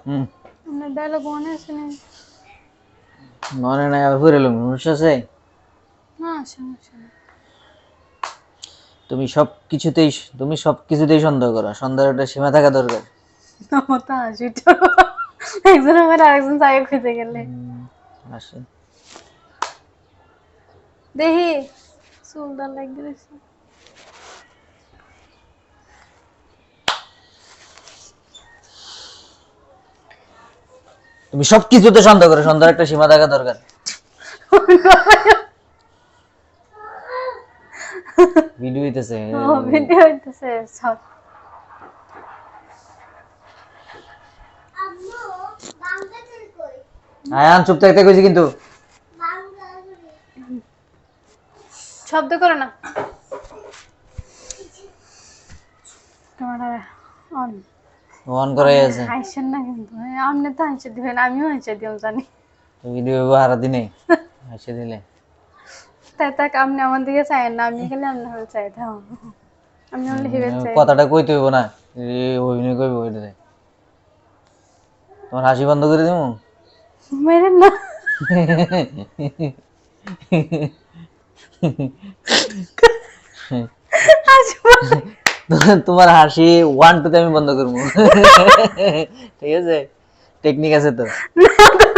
হুম। আপনার ডায়লগ মনে আছে না মনে নাই আবার ঘুরে এলাম আছে? না সমস্যা তুমি সব কিছুতেই তুমি সব কিছুতেই সন্দেহ করো। সন্দেহের একটা সীমা থাকা দরকার। একজন আমার আরেকজন খুঁজে গেলে। আসে। দেখি। চুলদার লাগবে দেখছি তুমি সব কিছুতে সন্দেহ করো সন্দেহের একটা সীমা থাকা দরকার। ভিডিও হইতেছে। ভিডিও হইতেছে সব আয়ান চুপ থাকতে কইছি কিন্তু। শব্দ করো না। ক্যামেরা অন অন করে আছে। হাসছেন না কিন্তু। আপনি তো হাসে দিবেন আমিও হাসে দিও জানি। ভিডিও হারা দিনে হাসি দিলে। তাই তাক আপনি আমার দিকে চাইেন না আমি খালি আপনার হয়ে চাই থাও আমি অনলি হিবে চাই। কথাটা কইতে হইব না। অভিনয় কইব ওইটাতে তোমার হাসি বন্ধ করে দিমু? মেরেন না। হাসবো তোমার হাসি ওয়ান টুতে আমি বন্ধ করব। ঠিক আছে? টেকনিক আছে তো?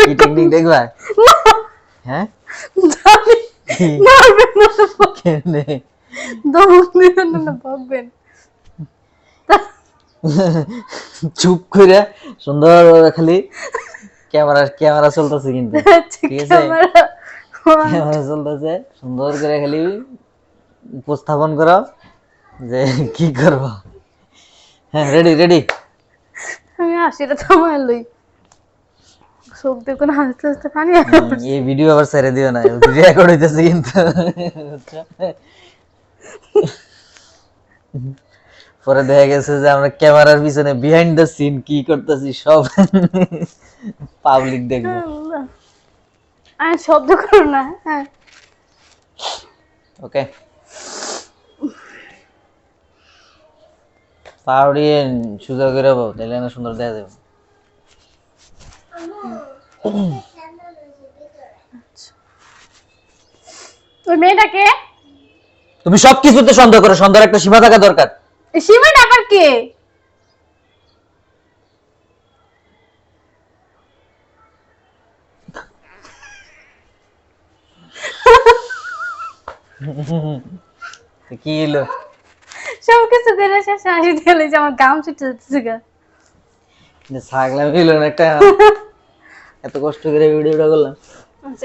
কি টেকনিক দেখবা? হ্যাঁ? চুপ করে সুন্দর খালি ক্যামেরা ক্যামেরা চলতেছে কিন্তু। ঠিক আছে? ক্যামেরা চলতেছে। সুন্দর করে খালি উপস্থাপন করো। যে কি করব? হ্যাঁ রেডি রেডি আমি হাসিটা থামাই লই। চোখ দিয়ে কোনো হাসতে হাসতে পানি এই ভিডিও আবার ছেড়ে দিও না রেকর্ড হইতেছে কিন্তু। পরে দেখা গেছে যে আমরা ক্যামেরার পিছনে বিহাইন্ড দ্য সিন কি করতেছি সব পাবলিক দেখবে। আমি শব্দ করো না হ্যাঁ। ওকে পাউড়িয়ে সুযোগ করে তাহলে না সুন্দর দেখা যাবে। মেয়েটাকে? তুমি সব কিছুতে সন্দেহ করো সন্দেহের একটা সীমা থাকা দরকার। সীমাটা আবার কে? কি এলো সব কিছু করে শেষে হাসি দিলে যে আমার গাম ছুটে যাচ্ছে গা। ছাগলা এলো না একটা। এত কষ্ট করে ভিডিওটা করলাম।